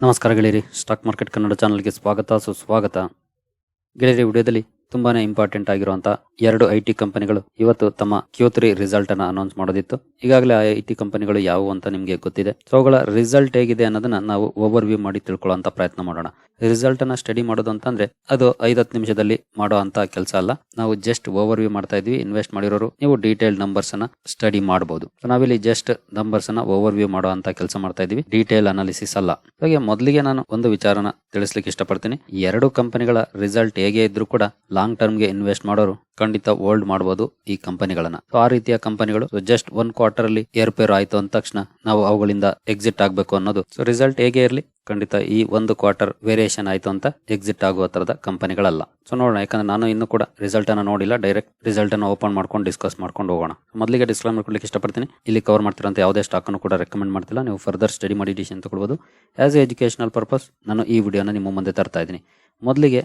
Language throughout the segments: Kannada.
ನಮಸ್ಕಾರ ಗೆಳೆಯರಿ, ಸ್ಟಾಕ್ ಮಾರ್ಕೆಟ್ ಕನ್ನಡ ಚಾನಲ್ಗೆ ಸ್ವಾಗತ, ಸುಸ್ವಾಗತ. ಗೆಳೆಯರಿ, ವಿಡಿಯೋದಲ್ಲಿ ತುಂಬಾ ಇಂಪಾರ್ಟೆಂಟ್ ಆಗಿರುವಂತಹ ಎರಡು ಐ ಟಿ ಕಂಪನಿಗಳು ಇವತ್ತು ತಮ್ಮ ಕ್ಯೂ ತ್ರೀ ರಿಸಲ್ಟ್ ಅನ್ನು ಅನೌನ್ಸ್ ಮಾಡೋದಿತ್ತು. ಈಗಾಗಲೇ ಆ ಐ ಟಿ ಕಂಪನಿಗಳು ಯಾವುವು ಅಂತ ನಿಮಗೆ ಗೊತ್ತಿದೆ. ಸೊ ಅವುಗಳ ರಿಸಲ್ಟ್ ಹೇಗಿದೆ ಅನ್ನೋದನ್ನ ನಾವು ಓವರ್ ವ್ಯೂ ಮಾಡಿ ತಿಳ್ಕೊಳ್ಳುವಂತ ಪ್ರಯತ್ನ ಮಾಡೋಣ. ರಿಸಲ್ಟ್ ಅನ್ನ ಸ್ಟಡಿ ಮಾಡೋದು ಅಂತಂದ್ರೆ ಅದು ಐದತ್ತು ನಿಮಿಷದಲ್ಲಿ ಮಾಡೋ ಅಂತ ಕೆಲಸ ಅಲ್ಲ. ನಾವು ಜಸ್ಟ್ ಓವರ್ ವ್ಯೂ ಮಾಡ್ತಾ ಇದ್ವಿ ಇನ್ವೆಸ್ಟ್ ಮಾಡಿರೋರು, ನೀವು ಡೀಟೇಲ್ ನಂಬರ್ಸ್ ಅನ್ನ ಸ್ಟಡಿ ಮಾಡಬಹುದು ನಾವಿಲ್ಲಿ ಜಸ್ಟ್ ನಂಬರ್ಸ್ ಅನ್ನ ಓವರ್ ವ್ಯೂ ಮಾಡೋ ಅಂತ ಕೆಲಸ ಮಾಡ್ತಾ ಇದೀವಿ. ಡೀಟೇಲ್ ಅನಾಲಿಸಿಸ್ ಅಲ್ಲ. ಹಾಗೆ ಮೊದಲಿಗೆ ನಾನು ಒಂದು ವಿಚಾರನ ತಿಳಿಸ್ಲಿಕ್ಕೆ ಇಷ್ಟಪಡ್ತೀನಿ. ಎರಡು ಕಂಪನಿಗಳ ರಿಸಲ್ಟ್ ಹೇಗೆ ಇದ್ರೂ ಕೂಡ ಲಾಂಗ್ ಟರ್ಮ್ಗೆ ಇನ್ವೆಸ್ಟ್ ಮಾಡೋರು ಖಂಡಿತ ಹೋಲ್ಡ್ ಮಾಡಬಹುದು ಈ ಕಂಪನಿಗಳನ್ನ ಆ ರೀತಿಯ ಕಂಪನಿಗಳು ಜಸ್ಟ್ ಒನ್ ಕ್ವಾರ್ಟರ್ ಅಲ್ಲಿ ಏರ್ಪೇರ್ ಆಯ್ತು ಅಂದ ತಕ್ಷಣ ನಾವು ಅವುಗಳಿಂದ ಎಕ್ಸಿಟ್ ಆಗಬೇಕು ಅನ್ನೋದು. ಸೊ ರಿಸಲ್ಟ್ ಹೇಗೆ ಇರಲಿ? ಖಂಡಿತ ಈ ಒಂದು ಕ್ವಾರ್ಟರ್ ವೇರಿಯೇಷನ್ ಆಯ್ತು ಅಂತ ಎಕ್ಸಿಟ್ ಆಗುವ ತರದ ಕಂಪನಿಗಳಲ್ಲ ಸೊ ನೋಡೋಣ, ಯಾಕಂದ್ರೆ ನಾನು ಇನ್ನೂ ಕೂಡ ರಿಸಲ್ಟ್ ಅನ್ನ ನೋಡಿಲ್ಲ. ಡೈರೆಕ್ಟ್ ರಿಸಲ್ಟ್ ಅನ್ನು ಓಪನ್ ಮಾಡ್ಕೊಂಡು ಡಿಸ್ಕಸ್ ಮಾಡ್ಕೊಂಡು ಹೋಗೋಣ. ಮೊದಲಿಗೆ ಡಿಸ್ಕ್ಲೈಮ್ ಮಾಡ್ಕೊಳ್ಳಿಕ್ಕೆ ಇಷ್ಟಪಡ್ತೀನಿ. ಇಲ್ಲಿ ಕವರ್ ಮಾಡ್ತಿರೋಂಥ ಯಾವುದೇ ಸ್ಟಾಕ್ ಅನ್ನು ಕೂಡ ರೆಕಮೆಂಡ್ ಮಾಡ್ತಿಲ್ಲ. ನೀವು ಫರ್ದರ್ ಸ್ಟಡಿ ಮಾಡಿ ಡಿಸಿಷನ್ ತಗೊಳ್ಬೋದು ಆಸ್ ಎ ಎಜುಕೇಶನಲ್ ಪರ್ಪಸ್ ನಾನು ಈ ವಿಡಿಯೋನ ನಿಮ್ಮ ಮುಂದೆ ತರ್ತಾ ಇದ್ದೀನಿ. ಮೊದಲಿಗೆ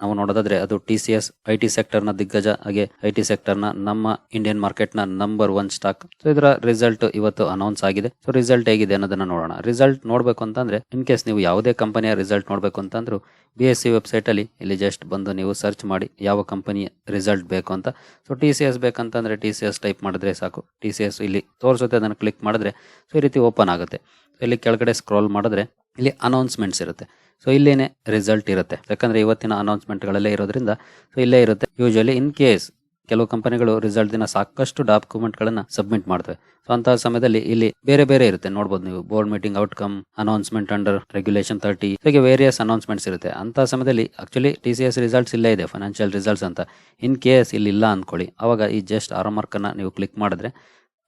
ನಾವು ನೋಡೋದಾದ್ರೆ ಅದು T C S I T ಸೆಕ್ಟರ್ನ ದಿಗ್ಗಜ ಹಾಗೆ ಐ ಟಿ ಸೆಕ್ಟರ್ನ ನಮ್ಮ ಇಂಡಿಯನ್ ಮಾರ್ಕೆಟ್ನ ನಂಬರ್ ಒನ್ ಸ್ಟಾಕ್ ಸೊ ಇದರ ರಿಸಲ್ಟ್ ಇವತ್ತು ಅನೌನ್ಸ್ ಆಗಿದೆ. ಸೊ ರಿಸಲ್ಟ್ ಹೇಗಿದೆ ಅನ್ನೋದನ್ನ ನೋಡೋಣ. ರಿಸಲ್ಟ್ ನೋಡಬೇಕು ಅಂತಂದ್ರೆ ಇನ್ ಕೇಸ್ ನೀವು ಯಾವುದೇ ಕಂಪನಿಯ ರಿಸಲ್ಟ್ ನೋಡಬೇಕು ಅಂತಂದ್ರೂ ಬಿ ಎಸ್ ಸಿ ವೆಬ್ಸೈಟ್ ಅಲ್ಲಿ ಇಲ್ಲಿ ಜಸ್ಟ್ ಬಂದು ನೀವು ಸರ್ಚ್ ಮಾಡಿ ಯಾವ ಕಂಪನಿ ರಿಸಲ್ಟ್ ಬೇಕು ಅಂತ. ಸೊ ಟಿ ಸಿ ಎಸ್ ಬೇಕಂತಂದ್ರೆ ಟಿ ಸಿ ಎಸ್ ಟೈಪ್ ಮಾಡಿದ್ರೆ ಸಾಕು. ಟಿ ಸಿ ಎಸ್ ಇಲ್ಲಿ ತೋರಿಸುತ್ತೆ, ಅದನ್ನು ಕ್ಲಿಕ್ ಮಾಡಿದ್ರೆ ಸೊ ಈ ರೀತಿ ಓಪನ್ ಆಗುತ್ತೆ. ಇಲ್ಲಿ ಕೆಳಗಡೆ ಸ್ಕ್ರಾಲ್ ಮಾಡಿದ್ರೆ, ಇಲ್ಲಿ ಅನೌನ್ಸ್ಮೆಂಟ್ಸ್ ಇರುತ್ತೆ. ಸೊ ಇಲ್ಲೇನೆ ರಿಸಲ್ಟ್ ಇರುತ್ತೆ. ಯಾಕಂದ್ರೆ ಇವತ್ತಿನ ಅನೌನ್ಸ್ಮೆಂಟ್ಗಳಲ್ಲೇ ಇರೋದ್ರಿಂದ ಸೊ ಇಲ್ಲೇ ಇರುತ್ತೆ. ಯೂಶಲಿ ಇನ್ ಕೇಸ್ ಕೆಲವು ಕಂಪನಿಗಳು ರಿಸಲ್ಟ್ ದಿನ ಸಾಕಷ್ಟು ಡಾಕ್ಯುಮೆಂಟ್ಗಳನ್ನ ಸಬ್ಮಿಟ್ ಮಾಡ್ತವೆ. ಸೊ ಅಂತಹ ಸಮಯದಲ್ಲಿ ಇಲ್ಲಿ ಬೇರೆ ಬೇರೆ ಇರುತ್ತೆ. ನೋಡ್ಬೋದು ನೀವು board meeting outcome announcement under regulation thirty ಹೀಗೆ ವೇರಿಯಸ್ ಅನೌನ್ಸ್ಮೆಂಟ್ಸ್ ಇರುತ್ತೆ. ಅಂತ ಸಮಯದಲ್ಲಿ actually T C S results ಇಲ್ಲೇ ಇದೆ ಫೈನಾನ್ಷಿಯಲ್ ರಿಸಲ್ಟ್ಸ್ ಅಂತ. ಇನ್ ಕೇಸ್ ಇಲ್ಲಿ ಇಲ್ಲ ಅಂದ್ಕೊಳ್ಳಿ. ಅವಾಗ ಈ ಜಸ್ಟ್ ಆರೋ ಮಾರ್ಕನ್ನು ನೀವು ಕ್ಲಿಕ್ ಮಾಡಿದ್ರೆ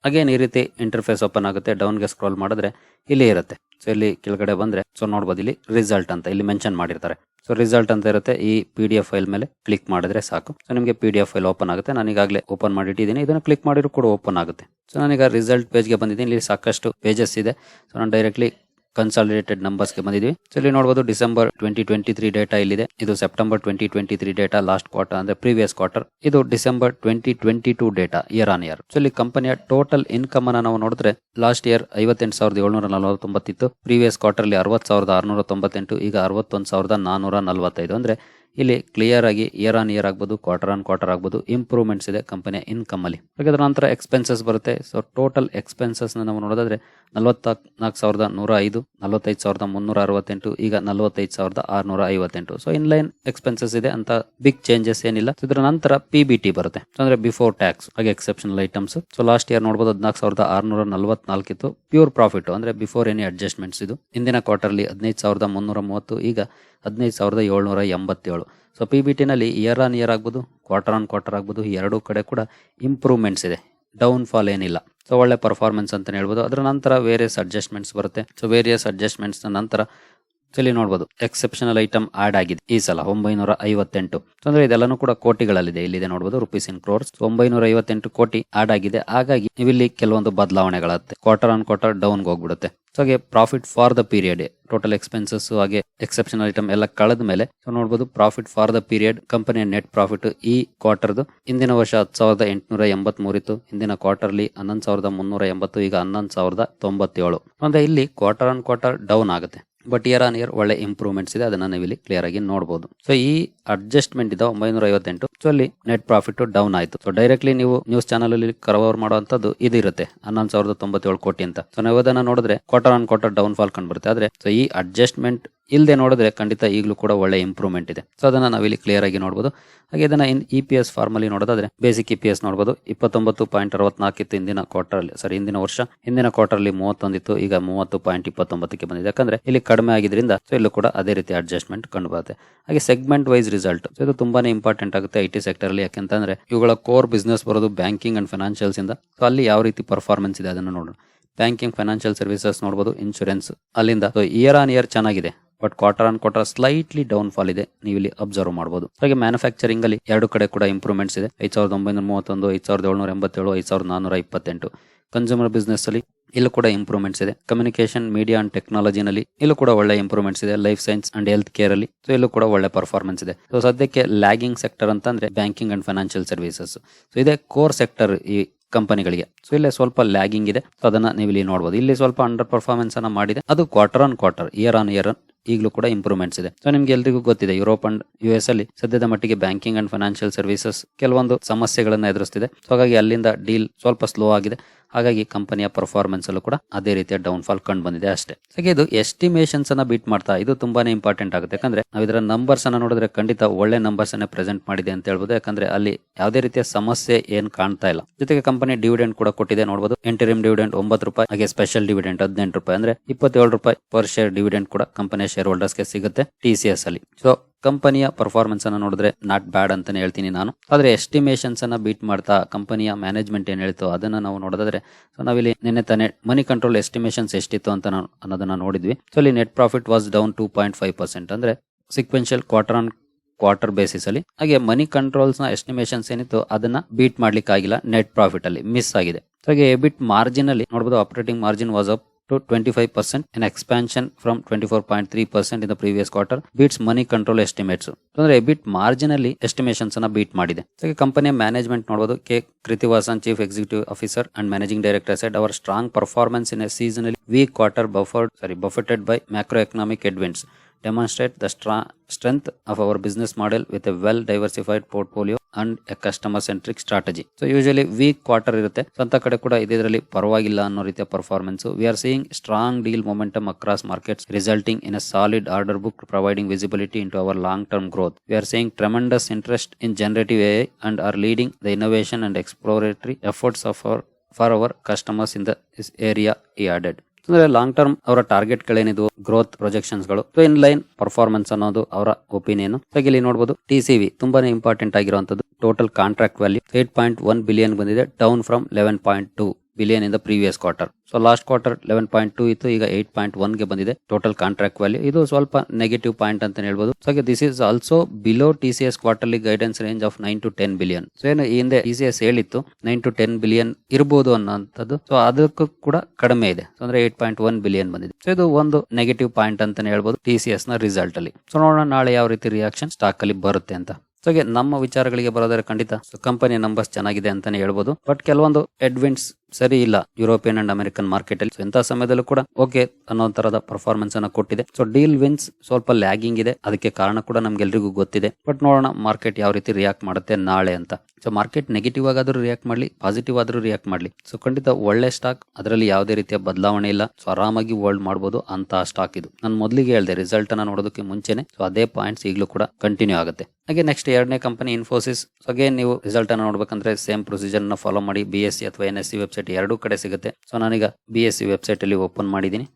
ಅಗೇನ್ ಈ ರೀತಿ ಇಂಟರ್ಫೇಸ್ ಓಪನ್ ಆಗುತ್ತೆ. ಡೌನ್ಗೆ ಸ್ಕ್ರಾಲ್ ಮಾಡಿದ್ರೆ ಇಲ್ಲಿ ಇರುತ್ತೆ. ಸೊ ಇಲ್ಲಿ ಕೆಳಗಡೆ ಬಂದ್ರೆ ಸೊ ನೋಡ್ಬೋದು ಇಲ್ಲಿ ರಿಸಲ್ಟ್ ಅಂತ ಇಲ್ಲಿ ಮೆನ್ಷನ್ ಮಾಡಿರ್ತಾರೆ. ಸೊ ರಿಸಲ್ಟ್ ಅಂತ ಇರುತ್ತೆ. ಈ ಪಿ ಡಿ ಎಫ್ ಫೈಲ್ ಮೇಲೆ ಕ್ಲಿಕ್ ಮಾಡಿದ್ರೆ ಸಾಕು. ಸೊ ನಿಮಗೆ P D F file open ಆಗುತ್ತೆ. ನಾನು ಈಗಾಗಲೇ ಓಪನ್ ಮಾಡಿಟ್ಟಿದ್ದೀನಿ. ಇದನ್ನು ಕ್ಲಿಕ್ ಮಾಡಿದ್ರು ಕೂಡ ಓಪನ್ ಆಗುತ್ತೆ. ಸೊ ನಾನೀಗ ರಿಸಲ್ಟ್ ಪೇಜ್ಗೆ ಬಂದಿದ್ದೀನಿ. ಇಲ್ಲಿ ಸಾಕಷ್ಟು ಪೇಜಸ್ ಇದೆ. ಸೊ ನಾನು ಡೈರೆಕ್ಟ್ಲಿ ಕನ್ಸಾಲಿಡೇಟೆಡ್ ನಂಬರ್ಸ್ಗೆ ಬಂದಿದ್ವಿ. ಸೊ ಇಲ್ಲಿ ನೋಡಬಹುದು December twenty twenty three data ಇಲ್ಲಿದೆ. ಇದು September twenty twenty three data last quarter ಅಂದ್ರೆ ಪ್ರೀವಿಯಸ್ ಕ್ವಾರ್ಟರ್ ಇದು December twenty twenty two data year on year so ಇಲ್ಲಿ ಕಂಪನಿಯ ಟೋಟಲ್ ಇನ್ಕಮ್ ಅನ್ನ ನಾವು ನೋಡಿದ್ರೆ ಲಾಸ್ಟ್ ಇಯರ್ ಐವತ್ತೆಂಟು ಸಾವಿರದ ಏಳ್ನೂರ ನಲವತ್ತೊಂಬತ್ತಿತ್ತು. ಪ್ರೀವಿಯಸ್ ಕ್ವಾರ್ಟರ್ ಅಲ್ಲಿ ಅರವತ್ತು ಸಾವಿರದ ಆರುನೂರ ತೊಂಬತ್ತೆಂಟು, ಈಗ ಅರವತ್ತೊಂದು ಸಾವಿರದ ನಾನೂರ ನಲವತ್ತೈದು. ಅಂದ್ರೆ ಇಲ್ಲಿ ಕ್ಲಿಯರ್ ಆಗಿ ಇಯರ್ ಆನ್ ಇಯರ್ ಆಗ್ಬೋದು ಕ್ವಾರ್ಟರ್ ಆನ್ ಕ್ವಾರ್ಟರ್ ಆಗ್ಬೋದು ಇಂಪ್ರೂವ್ಮೆಂಟ್ಸ್ ಇದೆ ಕಂಪನಿಯ ಇನ್ಕಮ್ ಅಲ್ಲಿ. ಹಾಗಾದ್ರೆ ನಂತರ ಎಕ್ಸ್ಪೆನ್ಸಸ್ ಬರುತ್ತೆ. ಸೊ ಟೋಟಲ್ ಎಕ್ಸ್ಪೆನ್ಸಸ್ ನಾವು ನೋಡೋದಾದ್ರೆ ನಾಲ್ಕು ಸಾವಿರದ ನೂರ ಐದು, ನಲವತ್ತೈದು ಸಾವಿರದ ಮುನ್ನೂರ ಅರವತ್ತೆಂಟು, ಈಗ ನಲವತ್ತೈದು ಸಾವಿರದ ಆರುನೂರ ಐವತ್ತೆಂಟು. ಸೊ ಇನ್ಲೈನ್ ಎಕ್ಸ್ಪೆನ್ಸಸ್ ಇದೆ ಅಂತ ಬಿಗ್ ಚೇಂಜಸ್ ಏನಿಲ್ಲ. ಇದರ ನಂತರ ಪಿ ಬಿ ಟಿ ಬರುತ್ತೆ. ಅಂದ್ರೆ ಬಿಫೋರ್ ಟ್ಯಾಕ್ಸ್ ಹಾಗೆ exceptional items so last year ನೋಡಬಹುದು ಹದಿನಾಲ್ಕು ಸಾವಿರದ ಆರುನೂರ ನಲವತ್ನಾಲ್ಕಿತ್ತು ಪ್ಯೂರ್ ಪ್ರಾಫಿಟ್ ಅಂದ್ರೆ ಬಿಫೋರ್ ಎನಿ ಅಡ್ಜಸ್ಟ್ಮೆಂಟ್ಸ್ ಇದು. ಇಂದಿನ ಕ್ವಾರ್ಟರ್ಲಿ ಹದಿನೈದು ಸಾವಿರದ ಮುನ್ನೂರ ಮೂವತ್ತು, ಈಗ ಹದಿನೈದು ಸಾವಿರದ ಏಳ್ನೂರ ಎಂಬತ್ತೇಳು. ಸೊ ಪಿ ಬಿ ಟಿನಲ್ಲಿ ಇಯರ್ ಆನ್ ಇಯರ್ ಆಗ್ಬೋದು ಕ್ವಾರ್ಟರ್ ಆನ್ ಕ್ವಾರ್ಟರ್ ಆಗ್ಬೋದು, ಈ ಎರಡೂ ಕಡೆ ಕೂಡ ಇಂಪ್ರೂವ್ಮೆಂಟ್ಸ್ ಇದೆ. ಡೌನ್ ಫಾಲ್ ಏನಿಲ್ಲ. ಸೊ ಒಳ್ಳೆ ಪರ್ಫಾರ್ಮೆನ್ಸ್ ಅಂತಲೇ ಹೇಳ್ಬೋದು. ಅದರ ನಂತರ ವೇರಿಯಸ್ ಅಡ್ಜಸ್ಟ್ಮೆಂಟ್ಸ್ ಬರುತ್ತೆ. ಸೊ ವೇರಿಯಸ್ ಅಡ್ಜಸ್ಟ್ಮೆಂಟ್ಸ್ನ ನಂತರ ಇಲ್ಲಿ ನೋಡ್ಬೋದು. ಎಕ್ಸೆಪ್ಷನಲ್ ಐಟಮ್ ಆಡ್ ಆಗಿದೆ. ಈ ಸಲ ಒಂಬೈನೂರ ಐವತ್ತೆಂಟು ಅಂದರೆ ಇದೆಲ್ಲನೂ ಕೂಡ ಕೋಟಿಗಳಲ್ಲಿದೆ. ಇಲ್ಲಿದೆ ನೋಡಬಹುದು ರುಪೀಸ್ ಇನ್ ಕ್ರೋರ್ಸ್ ಒಂಬೈನೂರ ಐವತ್ತೆಂಟು ಕೋಟಿ ಆಡ್ ಆಗಿದೆ. ಹಾಗಾಗಿ ಇಲ್ಲಿ ಕೆಲವೊಂದು ಬದಲಾವಣೆಗಳಾಗುತ್ತೆ. ಕ್ವಾರ್ಟರ್ ಆನ್ ಕ್ವಾರ್ಟರ್ ಡೌನ್ ಹೋಗ್ಬಿಡುತ್ತೆ. ಸೊ ಹಾಗೆ profit for the period total expenses ಹಾಗೆ ಎಕ್ಸೆಪ್ಷನಲ್ ಐಟಮ್ ಎಲ್ಲ ಕಳೆದ ಮೇಲೆ ಸೊ ನೋಡಬಹುದು ಪ್ರಾಫಿಟ್ ಫಾರ್ ದ ಪೀರಿಯಡ್ ಕಂಪನಿಯ ನೆಟ್ ಪ್ರಾಫಿಟ್ ಈ ಕ್ವಾರ್ಟರ್ದು ಇಂದಿನ ವರ್ಷ ಹತ್ತು ಸಾವಿರದ ಎಂಟುನೂರ ಎಂಬತ್ ಮೂರಿತ್ತು ಇಂದಿನ ಕ್ವಾರ್ಟರ್ಲಿ ಹನ್ನೊಂದು ಸಾವಿರದ ಮುನ್ನೂರ ಎಂಬತ್ತು, ಈಗ ಹನ್ನೊಂದು ಸಾವಿರದ ತೊಂಬತ್ತೇಳು. ಅಂದ್ರೆ ಇಲ್ಲಿ ಕ್ವಾರ್ಟರ್ ಆನ್ ಕ್ವಾರ್ಟರ್ ಡೌನ್ ಆಗುತ್ತೆ. ಬಟ್ ಇಯರ್ ಆನ್ ಇಯರ್ ಒಳ್ಳೆ ಇಂಪ್ರೂವ್ಮೆಂಟ್ಸ್ ಇದೆ. ಅದನ್ನ ನೀವು ಇಲ್ಲಿ ಕ್ಲಿಯರ್ ಆಗಿ ನೋಡಬಹುದು ಸೊ ಈ ಅಡ್ಜಸ್ಟ್ಮೆಂಟ್ ಇದೆ ಒಂಬೈನೂರ ಐವತ್ತೆಂಟು ಸೊ ಅಲ್ಲಿ ನೆಟ್ ಪ್ರಾಫಿಟ್ ಡೌನ್ ಆಯಿತು. ಸೊ ಡೈರೆಕ್ಟ್ಲಿ ನೀವು ನ್ಯೂಸ್ ಚಾನಲ್ ಅಲ್ಲಿ ಕವರ್ ಮಾಡುವಂತದ್ದು ಇದಿರುತ್ತೆ ಹನ್ನೊಂದು ಸಾವಿರದ ತೊಂಬತ್ತೇಳು ಕೋಟಿ ಅಂತ. ಸೊ ನಾವು ಅದನ್ನ ನೋಡಿದ್ರೆ quarter on quarter down fall ಕಂಡು ಬರುತ್ತೆ. ಆದ್ರೆ ಸೊ ಈ ಅಡ್ಜಸ್ಟ್ಮೆಂಟ್ ಇಲ್ಲದೆ ನೋಡಿದ್ರೆ ಖಂಡಿತ ಈಗಲೂ ಕೂಡ ಒಳ್ಳೆ ಇಂಪ್ರೂವ್ಮೆಂಟ್ ಇದೆ. ಸೊ ಅದನ್ನ ನಾವಿಲ್ಲಿ ಕ್ಲಿಯರ್ ಆಗಿ ನೋಡಬಹುದು ಹಾಗೆ ಇದನ್ನ ಇನ್ ಇ ಪಿ ಎಸ್ ಫಾರ್ಮಲ್ಲಿ ನೋಡೋದಾದ್ರೆ ಬೇಸಿಕ್ ಇ ಪಿ ಎಸ್ ನೋಡಬಹುದು ಇಪ್ಪತ್ತೊಂಬತ್ತು ಪಾಯಿಂಟ್ ಅರವತ್ನಾಲ್ಕಿತ್ತು ಇಂದಿನ ಕ್ವಾರ್ಟರ್ ಅಲ್ಲಿ ಸಾರಿ ಹಿಂದಿನ ವರ್ಷ. ಹಿಂದಿನ ಕ್ವಾರ್ಟರ್ ಅಲ್ಲಿ ಮೂವತ್ತೊಂದಿತ್ತು, ಈಗ ಮೂವತ್ತು ಪಾಯಿಂಟ್ ಇಪ್ಪತ್ತೊಂಬತ್ತಕ್ಕೆ ಬಂದಿದೆ. ಯಾಕಂದ್ರೆ ಇಲ್ಲಿ ಕಡಿಮೆ ಆಗಿದ್ರಿಂದ ಸೊ ಇಲ್ಲೂ ಕೂಡ ಅದೇ ರೀತಿ ಅಡ್ಜಸ್ಟ್ಮೆಂಟ್ ಕಂಡು ಬರುತ್ತೆ ಹಾಗೆ ಸೆಗ್ಮೆಂಟ್ ವೈಸ್ ರಿಸಲ್ಟ್ ಸೊ ಇದು ತುಂಬಾನೇ ಇಂಪಾರ್ಟೆಂಟ್ ಆಗುತ್ತೆ ಐ ಟಿ ಸೆಕ್ಟರ್ ಅಲ್ಲಿ. ಯಾಕೆಂತಂದ್ರೆ, ಇವುಗಳ ಕೋರ್ ಬಿಸ್ನೆಸ್ ಬರೋದು ಬ್ಯಾಂಕಿಂಗ್ ಅಂಡ್ ಫೈನಾನ್ಷಿಯಲ್ಸ್ ಇಂದ. ಸೊ ಅಲ್ಲಿ ಯಾವ ರೀತಿ ಪರ್ಫಾರ್ಮೆನ್ಸ್ ಇದೆ ಅದನ್ನು ನೋಡೋಣ. ಬ್ಯಾಂಕಿಂಗ್ ಫೈನಾನ್ಷಿಯಲ್ ಸರ್ವಿಸಸ್ ನೋಡಬಹುದು ಇನ್ಶೂರೆನ್ಸ್ ಅಲ್ಲಿಂದ. ಸೊ ಇಯರ್ ಆನ್ ಇಯರ್ ಚೆನ್ನಾಗಿದೆ. But quarter on quarter slightly down fall ಇದೆ. ನೀವು ಇಲ್ಲಿ ಅಬ್ಸರ್ವ್ ಮಾಡಬಹುದು ಹಾಗೆ ಮ್ಯಾನುಫ್ಯಾಕ್ಚರಿಂಗ್ ಅಲ್ಲಿ ಎರಡು ಕಡೆ ಕೂಡ ಇಂಪ್ರೂವ್ಮೆಂಟ್ಸ್ ಇದೆ. ಐದು ಸಾವಿರದ ಒಂಬೈನೂರ ಮೂವತ್ತೊಂದು, ಐದು ಸಾವಿರದ ಏಳ್ನೂರ ಎಂಬತ್ತೇಳು, ಐದು ಸಾವಿರದ ನಾನೂರ ಇಪ್ಪತ್ತೆಂಟು. ಕನ್ಸ್ಯೂಮರ್ ಬಿಸ್ನೆಸ್ ಅಲ್ಲಿ ಇಲ್ಲೂ ಕೂಡ ಇಂಪ್ರೂವ್ಮೆಂಟ್ಸ್ ಇದೆ. ಕಮ್ಯುನಿಕೇಶನ್ ಮೀಡಿಯಾ ಅಂಡ್ ಟೆಕ್ನಾಲಜಿನಲ್ಲಿ ಇಲ್ಲೂ ಕೂಡ ಒಳ್ಳೆ ಇಂಪ್ರೂವ್ಮೆಂಟ್ಸ್ ಇದೆ. Life science and health care ಅಲ್ಲಿ ಸೊ ಇಲ್ಲೂ ಕೂಡ ಒಳ್ಳೆ ಪರ್ಫಾರ್ಮೆನ್ಸ್ ಇದೆ. ಸೊ ಸದ್ಯಕ್ಕೆ ಲ್ಯಾಗಿಂಗ್ ಸೆಕ್ಟರ್ ಅಂತಂದ್ರೆ banking and financial services so ಇದೆ ಕೋರ್ ಸೆಕ್ಟರ್ ಈ ಕಂಪನಿಗಳಿಗೆ ಸೊ ಇಲ್ಲೇ ಸ್ವಲ್ಪ ಲ್ಯಾಗಿಂಗ್ ಇದೆ. ಸೊ ಅದನ್ನ ನೀವು ಇಲ್ಲಿ ನೋಡಬಹುದು ಇಲ್ಲಿ ಸ್ವಲ್ಪ ಅಂಡರ್ ಪರ್ಫಾರ್ಮೆನ್ಸ್ ಅನ್ನ ಮಾಡಿದೆ. ಅದು quarter on quarter year on year ಈಗಲೂ ಕೂಡ ಇಂಪ್ರೂವ್ಮೆಂಟ್ಸ್ ಇದೆ. ಸೊ ನಿಮ್ಗೆ ಎಲ್ರಿಗೂ ಗೊತ್ತಿದೆ ಯುರೋಪ್ ಅಂಡ್ ಯು ಎಸ್ ಅಲ್ಲಿ ಸದ್ಯದ ಮಟ್ಟಿಗೆ ಬ್ಯಾಂಕಿಂಗ್ ಅಂಡ್ ಫೈನಾನ್ಷಿಯಲ್ ಸರ್ವಿಸಸ್ ಕೆಲವೊಂದು ಸಮಸ್ಯೆಗಳನ್ನು ಎದುರಿಸ್ತಿದೆ. ಸೊ ಹಾಗಾಗಿ ಅಲ್ಲಿಂದ ಡೀಲ್ ಸ್ವಲ್ಪ ಸ್ಲೋ ಆಗಿದೆ. ಹಾಗಾಗಿ ಕಂಪನಿಯ ಪರ್ಫಾರ್ಮೆನ್ಸ್ ಅಲ್ಲೂ ಕೂಡ ಅದೇ ರೀತಿಯ ಡೌನ್ ಫಾಲ್ ಕಂಡು ಬಂದಿದೆ ಅಷ್ಟೇ. ಹಾಗೆ ಇದು ಎಸ್ಟಿಮೇಷನ್ಸ್ ಅನ್ನ ಬೀಟ್ ಮಾಡ್ತಾ ಇದು ತುಂಬಾನೇ ಇಂಪಾರ್ಟೆಂಟ್ ಆಗುತ್ತೆ. ಯಾಕಂದ್ರೆ ನಾವು ಇದರ ನಂಬರ್ಸ್ ಅನ್ನ ನೋಡಿದ್ರೆ ಖಂಡಿತ ಒಳ್ಳೆ ನಂಬರ್ಸ್ ಅನ್ನ ಪ್ರೆಸೆಂಟ್ ಮಾಡಿದೆ ಅಂತ ಹೇಳ್ಬೋದು. ಯಾಕಂದ್ರೆ ಅಲ್ಲಿ ಯಾವುದೇ ರೀತಿಯ ಸಮಸ್ಯೆ ಏನ್ ಕಾಣ್ತಾ ಇಲ್ಲ. ಜೊತೆಗೆ ಕಂಪನಿ ಡಿವಿಡೆಂಡ್ ಕೂಡ ಕೊಟ್ಟಿದೆ ನೋಡಬಹುದು ಎಂಟರಿಮ್ ಡಿವಿಡೆಂಡ್ ಒಂಬತ್ತು ರೂಪಾಯಿ, ಹಾಗೆ ಸ್ಪೆಷಲ್ ಡಿವಿಡೆಂಡ್ ಹದಿನೆಂಟು ರೂಪಾಯಿ. ಅಂದ್ರೆ ಇಪ್ಪತ್ತೇಳು ರೂಪಾಯಿ ಪರ್ ಶೇರ್ ಡಿವಿಡೆಂಡ್ ಕೂಡ ಕಂಪನಿಯ ಶೇರ್ ಹೋಲ್ಡರ್ಸ್ಗೆ ಸಿಗುತ್ತೆ ಟಿ ಸಿ ಅಲ್ಲಿ. ಸೊ ಕಂಪನಿಯ ಪರ್ಫಾರ್ಮೆನ್ಸ್ ಅನ್ನ ನೋಡಿದ್ರೆ ನಾಟ್ ಬ್ಯಾಡ್ ಅಂತಾನೆ ಹೇಳ್ತೀನಿ ನಾನು. ಆದ್ರೆ ಎಸ್ಟಿಮೇಷನ್ಸ್ ಅನ್ನ ಬೀಟ್ ಮಾಡ್ತಾ ಕಂಪನಿಯ ಮ್ಯಾನೇಜ್ಮೆಂಟ್ ಏನ್ ಹೇಳ್ತು ಅದನ್ನ ನಾವು ನೋಡೋದಾದ್ರೆ ಸೊ ನಾವಿಲ್ಲಿ ನಿನ್ನೆ ತಾನೆ ಮನಿ ಕಂಟ್ರೋಲ್ ಎಸ್ಟಿಮೇಷನ್ಸ್ ಎಷ್ಟಿತ್ತು ಅಂತ ಅನ್ನೋದನ್ನ ನೋಡಿದ್ವಿ. ಸೊ ಇಲ್ಲಿ net profit was down two point five percent ಅಂದ್ರೆ sequential quarter on quarter basis ಅಲ್ಲಿ. ಹಾಗೆ ಮನಿ ಕಂಟ್ರೋಲ್ಸ್ನ ಎಸ್ಟಿಮೇಷನ್ಸ್ ಏನಿತ್ತು ಅದನ್ನ ಬೀಟ್ ಮಾಡ್ಲಿಕ್ಕೆ ಆಗಿಲ್ಲ ನೆಟ್ ಪ್ರಾಫಿಟ್ ಅಲ್ಲಿ ಮಿಸ್ ಆಗಿದೆ. ಹಾಗೆ ಎಬಿಟ್ ಮಾರ್ಜಿನ್ ಅಲ್ಲಿ ನೋಡಬಹುದು operating margin was up to 25% an expansion from 24.3% in the previous quarter, beats money control estimates. ಅಂದ್ರೆ ಎಬಿಟ್ ಮಾರ್ಜಿನಲ್ಲಿ ಎಸ್ಟಿಮೇಷನ್ಸ್ ಅನ್ನ ಬೀಟ್ ಮಾಡಿದೆ. ಕಂಪನಿಯ ಮ್ಯಾನೇಜ್ಮೆಂಟ್ ನೋಡಬಹುದು K. Krithivasan chief executive officer and managing director said our strong performance in a seasonally weak quarter buffered sorry buffeted by macro economic headwinds demonstrate the stra- strength of our business model with a well diversified portfolio and a customer centric so usually weak quarter ಇರುತ್ತೆ. ಸೊ ಅಂತ ಕಡೆ ಕೂಡ ಇದರಲ್ಲಿ ಪರವಾಗಿಲ್ಲ ಅನ್ನೋ ರೀತಿಯ performance we are seeing strong deal momentum across markets resulting in a solid order book providing visibility into our long term growth we are seeing tremendous interest in generative A and are leading the innovation and exploratory efforts of our for our customers in the area ಈ ಆಡೆಡ್ ಅಂದ್ರೆ ಲಾಂಗ್ ಟರ್ಮ್ ಅವರ ಟಾರ್ಗೆಟ್ ಗಳೇನಿದ್ವು ಗ್ರೋತ್ ಪ್ರೊಜೆಕ್ಷನ್ಸ್ಗಳು ಇನ್ ಲೈನ್ ಪರ್ಫಾರ್ಮೆನ್ಸ್ ಅನ್ನೋದು ಅವರ ಒಪಿನಿಯನ್ ಇಲ್ಲಿ ನೋಡಬಹುದು ಟಿ ಸಿ ವಿ ತುಂಬಾನೇ ಇಂಪಾರ್ಟೆಂಟ್ ಆಗಿರುವಂತದ್ದು total contract value eight point one billion ಬಂದಿದೆ down from eleven point two billion in the previous quarter so last quarter eleven point two ಇತ್ತು, ಈಗ ಏಟ್ ಪಾಯಿಂಟ್ ಒನ್ಗೆ ಬಂದಿದೆ. ಟೋಟಲ್ ಕಾಂಟ್ರಾಕ್ಟ್ ವ್ಯಾಲ್ಯೂ ಇದು ಸ್ವಲ್ಪ ನೆಗೆಟಿವ್ ಪಾಯಿಂಟ್ ಅಂತ ಹೇಳ್ಬೋದು. So this is also below T C S quarterly guidance range of nine to ten billion so ಏನು ಈ ಹಿಂದೆ ಟಿ ಸಿ ಎಸ್ ಹೇಳಿತ್ತು ನೈನ್ ಟು ಟೆನ್ ಬಿಲಿಯನ್ ಇರಬಹುದು ಅನ್ನೋಂಥದ್ದು ಸೊ ಅದಕ್ಕೂ ಕೂಡ ಕಡಿಮೆ ಇದೆ. ಅಂದ್ರೆ ಏಟ್ ಪಾಯಿಂಟ್ ಒನ್ ಬಿಲಿಯನ್ ಬಂದಿದೆ. ಸೊ ಇದು ಒಂದು ನೆಗೆಟಿವ್ ಪಾಯಿಂಟ್ ಅಂತಾನೆ ಹೇಳ್ಬೋದು ಟಿ ಸಿ ಎಸ್ನ ರಿಸಲ್ಟ್ ಅಲ್ಲಿ. ಸೊ ನೋಡೋಣ ನಾಳೆ ಯಾವ ರೀತಿ ರಿಯಾಕ್ಷನ್ ಸ್ಟಾಕ್ ಅಲ್ಲಿ ಬರುತ್ತೆ ಅಂತ. ಸೊ ನಮ್ಮ ವಿಚಾರಗಳಿಗೆ ಬರೋದ್ರೆ ಖಂಡಿತ. ಸೊ ಕಂಪನಿ ನಂಬರ್ಸ್ ಚೆನ್ನಾಗಿದೆ ಅಂತಾನೆ ಹೇಳ್ಬೋದು. ಬಟ್ ಕೆಲವೊಂದು ಎಡ್ವಿನ್ಸ್ ಸರಿ ಇಲ್ಲ ಯುರೋಪಿಯನ್ ಅಂಡ್ ಅಮೆರಿಕನ್ ಮಾರ್ಕೆಟ್ ಅಲ್ಲಿ. ಎಂತ ಸಮಯದಲ್ಲೂ ಕೂಡ ಓಕೆ ಅನ್ನೋ ತರದ ಪರ್ಫಾರ್ಮೆನ್ಸ್ ಅನ್ನ ಕೊಟ್ಟಿದೆ. ಸೊ ಡೀಲ್ ವಿನ್ಸ್ ಸ್ವಲ್ಪ ಲ್ಯಾಗಿಂಗ್ ಇದೆ. ಅದಕ್ಕೆ ಕಾರಣ ಕೂಡ ನಮ್ಗೆಲ್ರಿಗೂ ಗೊತ್ತಿದೆ. ಬಟ್ ನೋಡೋಣ ಮಾರ್ಕೆಟ್ ಯಾವ ರೀತಿ ರಿಯಾಕ್ಟ್ ಮಾಡುತ್ತೆ ನಾಳೆ ಅಂತ. ಸೊ ಮಾರ್ಕೆಟ್ ನೆಗೆಟಿವ್ ಆಗಾದ್ರೂ ರಿಯಾಕ್ಟ್ ಮಾಡ್ಲಿ ಪಾಸಿಟಿವ್ ಆದ್ರೂ ರಿಯಾಕ್ಟ್ ಮಾಡ್ಲಿ. ಸೊ ಖಂಡಿತ ಒಳ್ಳೆ ಸ್ಟಾಕ್ ಅದರಲ್ಲಿ ಯಾವುದೇ ರೀತಿಯ ಬದಲಾವಣೆ ಇಲ್ಲ. ಸೊ ಆರಾಮಾಗಿ ಹೋಲ್ಡ್ ಮಾಡಬಹುದು ಅಂತ ಸ್ಟಾಕ್ ಇದು. ನಾನು ಮೊದಲಿಗೆ ಹೇಳಿದೆ ರಿಸಲ್ಟ್ ಅನ್ನ ನೋಡೋದಕ್ಕೆ ಮುಂಚೆನೆ ಸೊ ಅದೇ ಪಾಯಿಂಟ್ಸ್ ಈಗಲೂ ಕೂಡ ಕಂಟಿನ್ಯೂ ಆಗುತ್ತೆ. ಹಾಗೆ ನೆಕ್ಸ್ಟ್ ಎರಡನೇ ಕಂಪನಿ ಇನ್ಫೋಸಿಸ್ ಸೊ ಅಗೇನ್ ನೀವು ರಿಸಲ್ಟ್ ಅನ್ನ ನೋಡ್ಬೇಕಂದ್ರೆ ಸೇಮ್ ಪ್ರೊಸೀಜರ್ನ ಫಾಲೋ ಮಾಡಿ ಬಿ ಅಥವಾ ಎನ್ ಎಸ್ ಸಿ ವೆಬ್ಸೈಟ್ ಎರಡೂ ಕಡೆ ಸಿಗುತ್ತೆ. ಸೊ ನಾನೀಗ ಬಿ ಎಸ್ ಸಿ ವೆಬ್ಸೈಟ್ ಅಲ್ಲಿ ಓಪನ್ ಮಾಡಿದ್ದೀನಿ.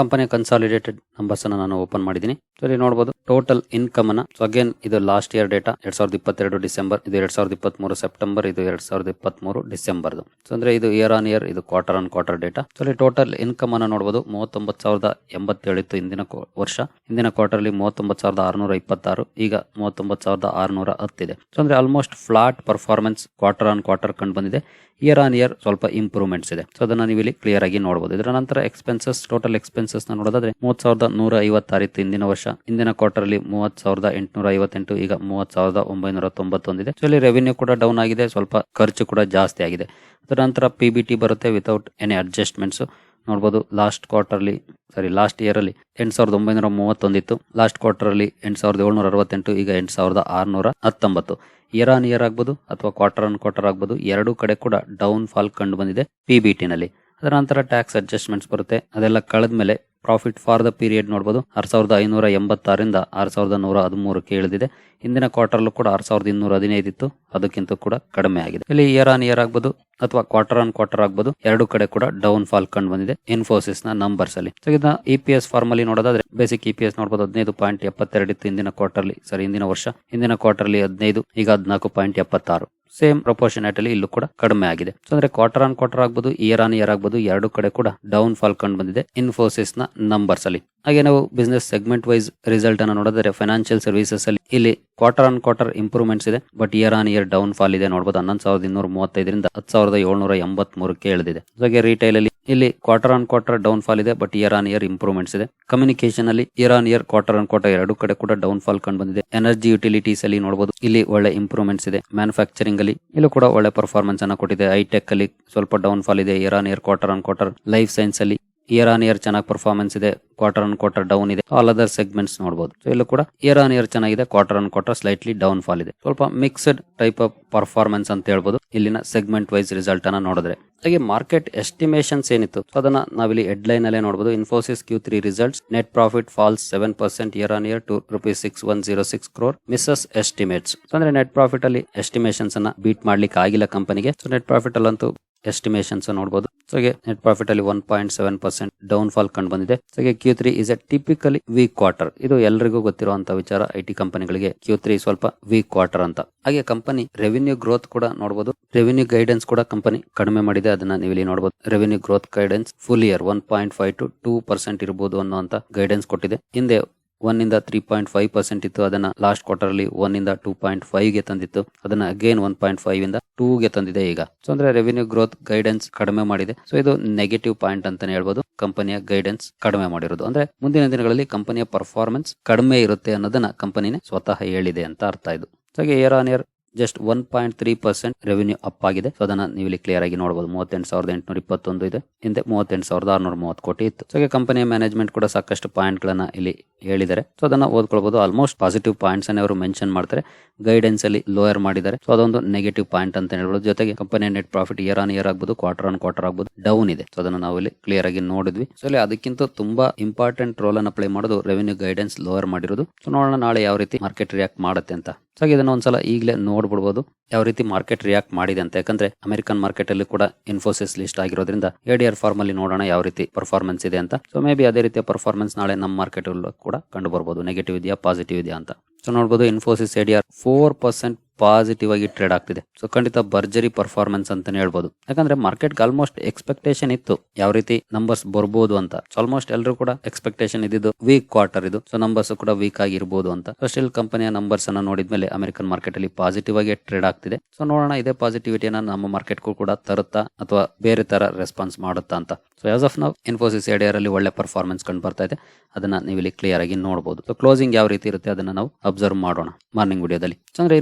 ಕಂಪನಿಯ ಕನ್ಸಾಲಿಡೇಟೆಡ್ ನಂಬರ್ಸ್ ಅನ್ನ ನಾನು ಓಪನ್ ಮಾಡಿದ್ದೀನಿ. ಸೊ ಇಲ್ಲಿ ನೋಡಬಹುದು ಟೋಟಲ್ ಇನ್ಕಮ್ ಅನ್ನ ಸೊ ಅಗೇನ್ ಇದು ಲಾಸ್ಟ್ ಇಯರ್ ಡೇಟಾ ಎರಡ್ ಸಾವಿರದ ಇಪ್ಪತ್ತೆರಡು ಡಿಸೆಂಬರ್, ಇದು ಎರಡ್ ಸಾವಿರದ ಇಪ್ಪತ್ಮೂರು ಸೆಪ್ಟೆಂಬರ್ ಇದು ಎರಡ್ ಸಾವಿರದ ಇಪ್ಪತ್ಮೂರು ಡಿಸೆಂಬರ್ ಸೊ ಅಂದ್ರೆ ಇದು ಇಯರ್ ಆನ್ ಇಯರ್ ಇದು quarter on quarter data so ಇಲ್ಲಿ ಟೋಟಲ್ ಇನ್ಕಮ್ ಅನ್ನ ನೋಡಬಹುದು ಮೂವತ್ತೊಂಬತ್ತು ಸಾವಿರದ ಎಂಬತ್ತೇಳು ಇತ್ತು ಹಿಂದಿನ ವರ್ಷ. ಹಿಂದಿನ ಕ್ವಾರ್ಟರ್ ಅಲ್ಲಿ ಮೂವತ್ತೊಂಬತ್ತು ಸಾವಿರದ ಆರುನೂರ ಇಪ್ಪತ್ತಾರು, ಈಗ ಮೂವತ್ತೊಂಬತ್ತು ಸಾವಿರದ ಆರುನೂರ ಹತ್ತಿದೆ ಸೊ ಅಂದ್ರೆ almost flat performance quarter on quarter ಕಂಡು ಬಂದಿದೆ. ಇಯರ್ ಆನ್ ಇಯರ್ ಸ್ವಲ್ಪ ಇಂಪ್ರೂವ್ಮೆಂಟ್ಸ್ ಇದೆ. ಸೊ ಅದನ್ನ ನೀವು ಇಲ್ಲಿ ಕ್ಲಿಯರ್ ಆಗಿ ನೋಡಬಹುದು ಇದರ ನಂತರ ಎಕ್ಸ್ಪೆನ್ಸಸ್ ಟೋಟಲ್ ಎಕ್ಸ್ಪೆನ್ಸಸ್ನ ನೋಡೋದಾದ್ರೆ ಮೂವತ್ ಸಾವಿರದ ನೂರ ಐವತ್ತಾರಿತ್ತು ಹಿಂದಿನ ವರ್ಷ. ಇಂದಿನ ಕ್ವಾರ್ಟರ್ ಅಲ್ಲಿ ಮೂವತ್ ಸಾವಿರದ ಎಂಟುನೂರ ಐವತ್ತೆಂಟು ಈಗ ಮೂವತ್ ಸಾವಿರದ ಒಂಬೈನೂರ ತೊಂಬತ್ತೊಂದಿದೆ. ಆಕ್ಚುಲಿ ರೆವಿನ್ಯೂ ಕೂಡ ಡೌನ್ ಆಗಿದೆ, ಸ್ವಲ್ಪ ಖರ್ಚು ಕೂಡ ಜಾಸ್ತಿ ಆಗಿದೆ. ಅದರ ನಂತರ ಪಿ ಬಿ ಟಿ ಬರುತ್ತೆ ವಿತೌಟ್ ಎನಿ ಅಡ್ಜಸ್ಟ್ಮೆಂಟ್ಸ್ ನೋಡಬಹುದು last quarterly sorry last year ಅಲ್ಲಿ ಎಂಟು ಸಾವಿರದ ಒಂಬೈನೂರ ಮೂವತ್ತೊಂದಿತ್ತು. ಲಾಸ್ಟ್ ಕ್ವಾರ್ಟರ್ ಅಲ್ಲಿ ಎಂಟ್ ಸಾವಿರದ ಏಳ್ನೂರ ಅರವತ್ತೆಂಟು ಈಗ ಎಂಟ್ ಸಾವಿರದ ಆರ್ನೂರ ಹತ್ತೊಂಬತ್ತು ಇಯರ್ ಆನ್ ಇಯರ್ ಆಗ್ಬೋದು, ಅಥವಾ ಕ್ವಾರ್ಟರ್ ಆನ್ ಕ್ವಾರ್ಟರ್ ಆಗ್ಬೋದು, ಎರಡು ಕಡೆ ಕೂಡ ಡೌನ್ ಫಾಲ್ ಕಂಡು ಬಂದಿದೆ ಪಿ ಬಿ ನಲ್ಲಿ. ಅದರ ನಂತರ ಟ್ಯಾಕ್ಸ್ ಅಡ್ಜಸ್ಟ್ಮೆಂಟ್ಸ್ ಬರುತ್ತೆ. ಅದೆಲ್ಲ ಕಳೆದ ಮೇಲೆ ಪ್ರಾಫಿಟ್ ಫಾರ್ ದ ಪೀರಿಯಡ್ ನೋಡಬಹುದು ಆರು ಸಾವಿರದ ಐನೂರ ಎಂಬತ್ತಾರರಿಂದ ಆರು ಸಾವಿರದ ನೂರ ಹದಿಮೂರಕ್ಕೆ ಇಳಿದಿದೆ. ಹಿಂದಿನ ಕ್ವಾರ್ಟರ್ಲು ಕೂಡ ಆರ್ ಸಾವಿರದ ಇನ್ನೂರ ಹದಿನೈದು ಇತ್ತು. ಅದಕ್ಕಿಂತ ಕೂಡ ಕಡಿಮೆ ಆಗಿದೆ. ಇಲ್ಲಿ ಇಯರ್ ಆನ್ ಇಯರ್ ಆಗ್ಬೋದು ಅಥವಾ ಕ್ವಾರ್ಟರ್ ಆನ್ ಕ್ವಾರ್ಟರ್ ಆಗ್ಬೋದು. ಎರಡು ಕಡೆ ಕೂಡ ಡೌನ್ ಫಾಲ್ ಕಂಡು ಬಂದಿದೆ ಇನ್ಫೋಸಿಸ್ನ ನಂಬರ್ಸ್ ಅಲ್ಲಿ. ಸೊ ಇದನ್ನ ಇ ಪಿ ಎಸ್ ಫಾರ್ಮಲ್ಲಿ ನೋಡೋದಾದ್ರೆ ಬೇಸಿಕ್ ಇ ಪಿ ಎಸ್ ನೋಡಬಹುದು ಹದಿನೈದು ಪಾಯಿಂಟ್ ಎಪ್ಪತ್ತೆರಡು ಇತ್ತು ಇಂದಿನ ಕ್ವಾರ್ಟರ್ಲಿ ಸರಿ ಇಂದಿನ ವರ್ಷ, ಹಿಂದಿನ ಕ್ವಾರ್ಟರ್ಲಿ ಹದಿನೈದು, ಈಗ ಹದಿನಾಲ್ಕು ಪಾಯಿಂಟ್ ಎಪ್ಪತ್ತಾರು. ಸೇಮ್ ಪ್ರಪೋರ್ಷನೇಟ್ ಅಲ್ಲಿ ಇಲ್ಲೂ ಕೂಡ ಕಡಿಮೆ ಆಗಿದೆ. ಸೊ ಅಂದ್ರೆ ಕ್ವಾರ್ಟರ್ ಆನ್ ಕ್ವಾರ್ಟರ್ ಆಗ್ಬೋದು ಇಯರ್ ಆನ್ ಇಯರ್ ಆಗ್ಬೋದು, ಎರಡು ಕಡೆ ಕೂಡ ಡೌನ್ ಫಾಲ್ ಕಂಡು ಬಂದಿದೆ ಇನ್ಫೋಸಿಸ್ನ ನಂಬರ್ಸ್ ಅಲ್ಲಿ. ಹಾಗೆ ನಾವು ಬಿಸ್ನೆಸ್ ಸೆಗ್ಮೆಂಟ್ ವೈಸ್ ರಿಸಲ್ಟ್ ಅನ್ನು ನೋಡಿದ್ರೆ ಫೈನಾನ್ಷಿಯಲ್ ಸರ್ವಿಸಸ್ ಅಲ್ಲಿ ಇಲ್ಲಿ ಕ್ವಾರ್ಟರ್ ಆನ್ ಕ್ವಾರ್ಟರ್ ಇಂಪ್ರೂವ್ಮೆಂಟ್ಸ್ ಇದೆ. But year on year down fall ಇದೆ. ನೋಡಬಹುದು ಹನ್ನೊಂದು ಸಾವಿರದ ಇನ್ನೂರ ಮೂವತ್ತೈದರಿಂದ ಹತ್ತು ಸಾವಿರದ ಏಳ್ನೂರ ಎಂಬತ್ ಮೂರಕ್ಕೆ ಇಳಿದಿದೆ ಹಾಗೆ ರಿಟೈಲ್ ಅಲ್ಲಿ ಇಲ್ಲಿ quarter on quarter down fall ಇದೆ. But year on year improvements ಇದೆ. ಕಮ್ಯುನಿಕೇಶನ್ ಅಲ್ಲಿ year on year quarter on quarter ಎರಡು ಕಡೆ ಕೂಡ ಡೌನ್ ಫಾಲ್ ಕಂಡು ಬಂದಿದೆ. ಎನರ್ಜಿ ಯುಟಿಲಿಟೀಸ್ ಅಲ್ಲಿ ನೋಡಬಹುದು ಇಲ್ಲಿ ಒಳ್ಳೆ ಇಂಪ್ರೂವ್ಮೆಂಟ್ಸ್ ಇದೆ. ಮ್ಯಾನುಫ್ಯಾಕ್ಚರಿಂಗ್ ಅಲ್ಲಿ ಇಲ್ಲೂ ಕೂಡ ಒಳ್ಳೆ ಪರ್ಫಾರ್ಮೆನ್ಸ್ ಅನ್ನ ಕೊಟ್ಟಿದೆ. ಹೈಟೆಕ್ ಅಲ್ಲಿ ಸ್ವಲ್ಪ ಡೌನ್ ಫಾಲ್ ಇದೆ. Year on year quarter on quarter life science ಅಲ್ಲಿ ಇಯರ್ ಆನ್ ಇಯರ್ ಚೆನ್ನಾಗಿ ಪರ್ಫಾರ್ಮೆನ್ಸ್ ಇದೆ ಕ್ವಾರ್ಟರ್ ಆನ್ ಕ್ವಾರ್ಟರ್ ಡೌನ್ ಇದೆ. ಆಲ್ ಅದರ್ ಸೆಗ್ಮೆಂಟ್ಸ್ ನೋಡಬಹುದು ಸೊ ಇಲ್ಲೂ ಕೂಡ ಇಯರ್ ಆನ್ ಇಯರ್ ಚೆನ್ನಾಗಿದೆ quarter on quarter slightly down fall ಇದೆ. ಸ್ವಲ್ಪ ಮಿಕ್ಸ್ಡ್ ಟೈಪ್ ಆಫ್ ಪರ್ಫಾರ್ಮೆನ್ಸ್ ಅಂತ ಹೇಳ್ಬೋದು. ಇಲ್ಲಿನ ಸೆಗ್ಮೆಂಟ್ ವೈಸ್ ರಿಸಲ್ಟ್ ಅನ್ನ ನೋಡಿದ್ರೆ. ಹಾಗೆ ಮಾರ್ಕೆಟ್ ಎಸ್ಟಿಮೇಷನ್ಸ್ ಏನಿತ್ತು? ಅದನ್ನ ನಾವಿಲ್ಲಿ ಹೆಡ್ ಲೈನ್ ಅಲ್ಲೇ ನೋಡಬಹುದು Infosys Q three results net profit falls seven percent year on year to rupees six one zero six crore misses estimates ಅಂದ್ರೆ ನೆಟ್ ಪ್ರಾಫಿಟ್ ಅಲ್ಲಿ ಎಸ್ಟಿಮೇಷನ್ಸ್ ಅನ್ನ ಬೀಟ್ ಮಾಡ್ಲಿಕ್ಕೆ ಆಗಿಲ್ಲ ಕಂಪನಿಗೆ ಸೊ ನೆಟ್ ಪ್ರಾಫಿಟ್ ಅಲ್ಲಂತೂ ಎಸ್ಟಿಮೇಷನ್ಸ್ ನೋಡಬಹುದು ಸೊ ನೆಟ್ ಪ್ರಾಫಿಟ್ ಅಲ್ಲಿ one point seven percent down fall ಕಂಡು ಬಂದಿದೆ. So Q three is a typically weak quarter ಇದು ಎಲ್ಲರಿಗೂ ಗೊತ್ತಿರುವಂತಹ ವಿಚಾರ ಐ ಟಿ ಕಂಪನಿಗಳಿಗೆ ಕ್ಯೂ ತ್ರೀ ಸ್ವಲ್ಪ ವೀಕ್ ಕ್ವಾರ್ಟರ್ ಅಂತ. ಹಾಗೆ ಕಂಪನಿ ರೆವಿನ್ಯೂ ಗ್ರೋತ್ ಕೂಡ ನೋಡಬಹುದು ರೆವಿನ್ಯೂ ಗೈಡೆನ್ಸ್ ಕೂಡ ಕಂಪನಿ ಕಡಿಮೆ ಮಾಡಿದೆ. ಅದನ್ನ ನೀವು ಇಲ್ಲಿ ನೋಡಬಹುದು revenue growth guidance full year one point five to two percent ಇರಬಹುದು ಅನ್ನುವಂತ ಗೈಡೆನ್ಸ್ ಕೊಟ್ಟಿದೆ. ಹಿಂದೆ ಒನ್ ಇಂದ ತ್ರೀ ಪಾಯಿಂಟ್ ಫೈವ್ ಪರ್ಸೆಂಟ್ ಇತ್ತು. ಅದನ್ನ ಲಾಸ್ಟ್ ಕ್ವಾರ್ಟರ್ ಅಲ್ಲಿ ಒನ್ ಇಂದ ಟೂ ಪಾಯಿಂಟ್ ಫೈವ್ಗೆ ತಂದಿತ್ತು. ಅದನ್ನ ಅಗೇನ್ ಒನ್ ಪಾಯಿಂಟ್ ಫೈವ್ ಇಂದ ಟೂ ಗೆ ತಂದಿದೆ ಈಗ. ಸೊ ಅಂದ್ರೆ ರೆವಿನ್ಯೂ ಗ್ರೋತ್ ಗೈಡೆನ್ಸ್ ಕಡಿಮೆ ಮಾಡಿದೆ. ಸೊ ಇದು ನೆಗೆಟಿವ್ ಪಾಯಿಂಟ್ ಅಂತಾನೆ ಹೇಳ್ಬೋದು. ಕಂಪನಿಯ ಗೈಡೆನ್ಸ್ ಕಡಿಮೆ ಮಾಡಿರೋದು. ಅಂದ್ರೆ ಮುಂದಿನ ದಿನಗಳಲ್ಲಿ ಕಂಪನಿಯ ಪರ್ಫಾರ್ಮೆನ್ಸ್ ಕಡಿಮೆ ಇರುತ್ತೆ ಅನ್ನೋದನ್ನ ಕಂಪನಿನೇ ಸ್ವತಃ ಹೇಳಿದೆ ಅಂತ ಅರ್ಥ ಇದು. ಹಾಗೆ year on year just one point three percent revenue up ಆಗಿದೆ. ಸೊ ಅದನ್ನ ನೀವು ಇಲ್ಲಿ ಕ್ಲಿಯರ್ ಆಗಿ ನೋಡಬಹುದು ಮೂವತ್ತೆಂಟು ಸಾವಿರದ ಎಂಟುನೂರ ಇಪ್ಪತ್ತೊಂದು ಇದೆ. ಹಿಂದೆ ಮೂವತ್ತೆಂಟು ಸಾವಿರದ ಆರ್ನೂರ ಮೂವತ್ತು ಕೋಟಿ ಇತ್ತು. ಸೊ ಕಂಪನಿಯ ಮ್ಯಾನೇಜ್ಮೆಂಟ್ ಕೂಡ ಸಾಕಷ್ಟು ಪಾಯಿಂಟ್ ಗಳನ್ನ ಇಲ್ಲಿ ಹೇಳಿದ್ದಾರೆ. ಸೊ ಅದನ್ನ ಓದ್ಕೊಳ್ಬಹುದು ಆಲ್ಮೋಸ್ಟ್ ಪಾಸಿಟಿವ್ ಪಾಯಿಂಟ್ಸ್ ಅನ್ನೇ ಅವರು ಮೆನ್ಷನ್ ಮಾಡ್ತಾರೆ. ಗೈಡೆನ್ಸ್ ಅಲ್ಲಿ ಲೋಯರ್ ಮಾಡಿದ್ದಾರೆ. ಸೊ ಅದೊಂದು ನೆಗೆಟಿವ್ ಪಾಯಿಂಟ್ ಅಂತ ಹೇಳ್ಬೋದು. ಜೊತೆಗೆ ಕಂಪನಿಯ net profit year on year ಆಗ್ಬೋದು ಕ್ವಾರ್ಟರ್ ಆನ್ ಕ್ವಾರ್ಟರ್ ಆಗ್ಬೋದು ಡೌನ್ ಇದೆ. ಸೊ ಅದನ್ನ ನಾವು ಇಲ್ಲಿ ಕ್ಲಿಯರ್ ಆಗಿ ನೋಡಿದ್ವಿ. ಸೊ ಅಲ್ಲಿ ಅದಕ್ಕಿಂತ ತುಂಬಾ ಇಂಪಾರ್ಟೆಂಟ್ ರೋಲ್ ಅನ್ನು ಪ್ಲೇ ಮಾಡೋದು ರೆವಿನ್ಯೂ ಗೈಡೆನ್ಸ್ ಲೋಯರ್ ಮಾಡಿರೋದು. ಸೊ ನೋಡೋಣ ನಾಳೆ ಯಾವ ರೀತಿ ಮಾರ್ಕೆಟ್ ರಿಯಾಕ್ಟ್ ಮಾಡುತ್ತೆ ಅಂತ. ಸೊ ಇದನ್ನ ಒಂದ್ಸಲ ಈಗಲೇ ನೋಡ್ಬಿಡ್ಬೋದು. ಯಾವ ರೀತಿ ಮಾರ್ಕೆಟ್ ರಿಯಾಕ್ಟ್ ಮಾಡಿದೆ ಅಂತ. ಯಾಕಂದ್ರೆ ಅಮೆರಿಕನ್ ಮಾರ್ಕೆಟ್ ಅಲ್ಲಿ ಕೂಡ ಇನ್ಫೋಸಿಸ್ ಲಿಸ್ಟ್ ಆಗಿರೋದ್ರಿಂದ ಎಡಿಆರ್ ಫಾರ್ಮ್ ಅಲ್ಲಿ ನೋಡೋಣ ಯಾವ ರೀತಿ ಪರ್ಫಾರ್ಮೆನ್ಸ್ ಇದೆ ಅಂತ. ಸೊ ಮೇ ಬಿ ಅದೇ ರೀತಿಯ ಪರ್ಫಾರ್ಮೆನ್ಸ್ ನಾಳೆ ನಮ್ಮ ಮಾರ್ಕೆಟ್ ಕೂಡ ಕಂಡು ಬರ್ಬೋದು. ನೆಗೆಟಿವ್ ಇದೆಯಾ ಪಾಸಿಟಿವ್ ಇದೆಯಾ ಅಂತ. ಸೊ ನೋಡಬಹುದು Infosys ADR four percent positive ಆಗಿ ಟ್ರೇಡ್ ಆಗ್ತಿದೆ. ಸೊ ಖಂಡಿತ ಭರ್ಜರಿ ಪರ್ಫಾರ್ಮೆನ್ಸ್ ಅಂತಾನೆ ಹೇಳ್ಬೋದು. ಯಾಕಂದ್ರೆ ಮಾರ್ಕೆಟ್ ಆಲ್ಮೋಸ್ಟ್ ಎಕ್ಸ್ಪೆಕ್ಟೇಷನ್ ಇತ್ತು. ಯಾವ ರೀತಿ ನಂಬರ್ಸ್ ಬರ್ಬೋದು ಅಂತ. ಆಲ್ಮೋಸ್ಟ್ ಎಲ್ಲರೂ ಕೂಡ ಎಕ್ಸ್ಪೆಕ್ಟೇಷನ್ ಇದ್ದಿದ್ದು ವೀಕ್ ಕ್ವಾರ್ಟರ್ ಇದು. ಸೊ ನಂಬರ್ಸ್ ಕೂಡ ವೀಕ್ ಆಗಿರ್ಬೋದು ಅಂತ. ಸ್ಟಿಲ್ ಕಂಪನಿಯ ನಂಬರ್ಸ್ ಅನ್ನ ನೋಡಿದ್ಮೇಲೆ ಅಮೆರಿಕನ್ ಮಾರ್ಕೆಟ್ ಅಲ್ಲಿ ಪಾಸಿಟಿವ್ ಆಗಿ ಟ್ರೇಡ್ ಆಗ್ತಿದೆ. ಸೊ ನೋಡೋಣ ಇದೇ ಪಾಸಿಟಿವಿಟಿಯನ್ನ ನಮ್ಮ ಮಾರ್ಕೆಟ್ ಕೂಡ ತರುತ್ತಾ ಅಥವಾ ಬೇರೆ ತರ ರೆಸ್ಪಾನ್ಸ್ ಮಾಡುತ್ತಾ ಅಂತ. ಸೊ ಆಸ್ ಆಫ್ ನಾವು ಇನ್ಫೋಸಿಸ್ ಎಡಿಯರ್ ಅಲ್ಲಿ ಒಳ್ಳೆ ಪರ್ಫಾರ್ಮೆನ್ಸ್ ಕಂಡು ಬರ್ತಾ ಇದೆ. ಅದನ್ನ ನೀವು ಇಲ್ಲಿ ಕ್ಲಿಯರ್ ಆಗಿ ನೋಡಬಹುದು ಸೊ ಕ್ಲೋಸಿಂಗ್ ಯಾವ ರೀತಿ ಇರುತ್ತೆ ಅದನ್ನ ನಾವು ಅಬ್ಸರ್ವ್ ಮಾಡೋಣ ಮಾರ್ನಿಂಗ್ ವಿಡಿಯೋದಲ್ಲಿ. ಚಂದ್ರೆ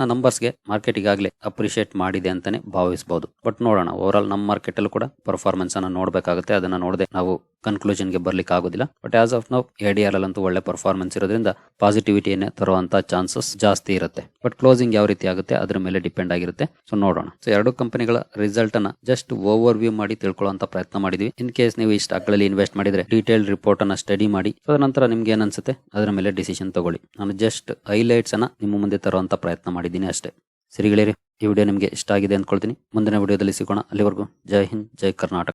ನ ನಂಬರ್ಸ್ಗೆ ಮಾರ್ಕೆಟ್ ಈಗಾಗಲೇ ಅಪ್ರಿಶಿಯೇಟ್ ಮಾಡಿದೆ ಅಂತಾನೆ ಭಾವಿಸಬಹುದು ಬಟ್ ನೋಡೋಣ ಓವರ್ ಆಲ್ ನಮ್ಮ ಮಾರ್ಕೆಟ್ ಅಲ್ಲೂ ಕೂಡ ಪರ್ಫಾರ್ಮೆನ್ಸ್ ಅನ್ನ ನೋಡಬೇಕಾಗುತ್ತೆ. ಅದನ್ನ ನೋಡದೆ ನಾವು ಕನ್ಕ್ಲೂಷನ್ಗೆ ಬರ್ಲಿಕ್ಕೆ ಆಗೋದಿಲ್ಲ ಬಟ್ ಆಸ್ ಆಫ್ ನಾವು ಅಲ್ಲಿ ಅಂತೂ ಒಳ್ಳೆ ಪರ್ಫಾರ್ಮೆನ್ಸ್ ಇರೋದ್ರಿಂದ ಪಾಸಿಟಿವಿಟಿಯನ್ನೇ ತರುವಂತ ಚಾನ್ಸಸ್ ಜಾಸ್ತಿ ಇರುತ್ತೆ. ಬಟ್ ಕ್ಲೋಸಿಂಗ್ ಯಾವ ರೀತಿ ಆಗುತ್ತೆ, ಅದ್ರ ಮೇಲೆ ಡಿಪೆಂಡ್ ಆಗಿರುತ್ತೆ. ಸೊ ನೋಡೋಣ. ಸೊ ಎರಡು ಕಂಪನಿಗಳ ರಿಸಲ್ಟ್ ಅನ್ನ ಜಸ್ಟ್ ಓವರ್ ವ್ಯೂ ಮಾಡಿ ತಿಳ್ಕೊಳ್ಳುವಂತ ಪ್ರಯತ್ನ ಮಾಡಿದ್ವಿ. ಇನ್ ಕೇಸ್ ನೀವು ಈ ಸ್ಟಾಕ್ ಇನ್ವೆಸ್ಟ್ ಮಾಡಿದ್ರೆ ಡೀಟೇಲ್ ರಿಪೋರ್ಟ್ ಅನ್ನ ಸ್ಟಡಿ ಮಾಡಿ ಅದರ ನಂತರ ನಿಮ್ಗೆ ಏನನ್ಸುತ್ತೆ, ಅದರ ಮೇಲೆ ಡಿಸಿಷನ್ ತಗೊಳ್ಳಿ. ನಾನು ಜಸ್ಟ್ ಹೈಲೈಟ್ಸ್ ಅನ್ನ ನಿಮ್ಮ ಮುಂದೆ ತರುವಂತ ಪ್ರಯತ್ನ ಮಾಡಿದ್ದೀನಿ ಅಷ್ಟೇ. ಸಿರಿಗಳಿರಿ ಈ ವಿಡಿಯೋ ನಿಮಗೆ ಇಷ್ಟ ಆಗಿದೆ ಅಂದ್ಕೊಳ್ತೀನಿ. ಮುಂದಿನ ವಿಡಿಯೋದಲ್ಲಿ ಸಿಗೋಣ. ಅಲ್ಲಿವರೆಗೂ ಜೈ ಹಿಂದ್, ಜೈ ಕರ್ನಾಟಕ.